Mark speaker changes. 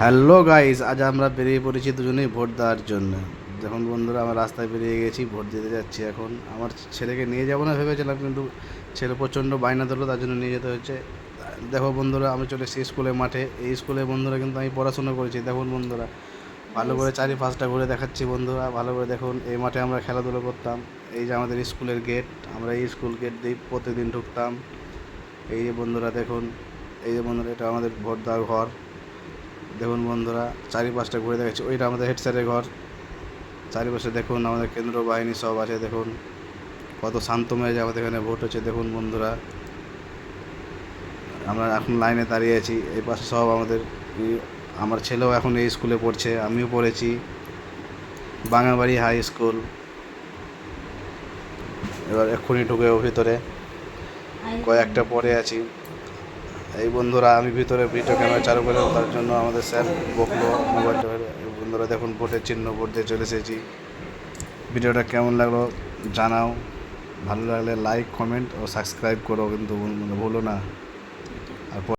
Speaker 1: Hello guys আজ আমরা বেরিয়ে পড়েছি দুজনেই ভোট দেওয়ার জন্য। যখন বন্ধুরা আমরা রাস্তায় বেরিয়ে গেছি ভোট দিতে যাচ্ছি এখন। আমার ছেলেকে নিয়ে যাব না ভেবেছিলাম কিন্তু ছেলে প্রচণ্ড বায়না ধরলো তার জন্য নিয়ে যেতে হচ্ছে। দেখো বন্ধুরা আমি চলে এসেছি স্কুলের মাঠে। এই স্কুলে বন্ধুরা কিন্তু আমি পড়াশোনা করেছি। দেখুন বন্ধুরা ভালো করে চারি পাঁচটা ঘুরে দেখাচ্ছি বন্ধুরা। ভালো করে দেখুন এই মাঠে আমরা খেলাধুলো করতাম। এই যে আমাদের স্কুলের গেট আমরা এই স্কুল গেট দিয়ে প্রতিদিন ঢুকতাম। এই যে বন্ধুরা দেখুন এই যে বন্ধুরা এটা আমাদের ভোট দেওয়ার ঘর। দেখুন বন্ধুরা চারিপাশটা ঘুরে দেখাচ্ছি। ওইটা আমাদের হেড স্যারের ঘর। চারিপাশে দেখুন আমাদের কেন্দ্র বাহিনী সব আছে দেখুন। কত শান্তময় যে আমাদের এখানে ভোট হচ্ছে দেখুন বন্ধুরা আমরা এখন লাইনে দাঁড়িয়ে আছি এই পাশে সব আমাদের আমার ছেলেও এখন এই স্কুলে পড়ছে আমিও পড়েছি। Bangabari high school. এবার এক্ষুনি ঢুকে ভিতরে। কয়েকটা পরে আছি। এই বন্ধুরা, আমি ভিতরে ভিডিও ক্যামেরা চালু করে তার জন্য আমাদের স্যার বকলো মোবাইলটা বন্ধুরা, দেখুন ভোটের চিহ্ন ভোট দিয়ে চলে এসেছি। ভিডিওটা কেমন লাগল জানাও। ভালো লাগলে লাইক কমেন্ট ও সাবস্ক্রাইব করো, কিন্তু ভুলো না।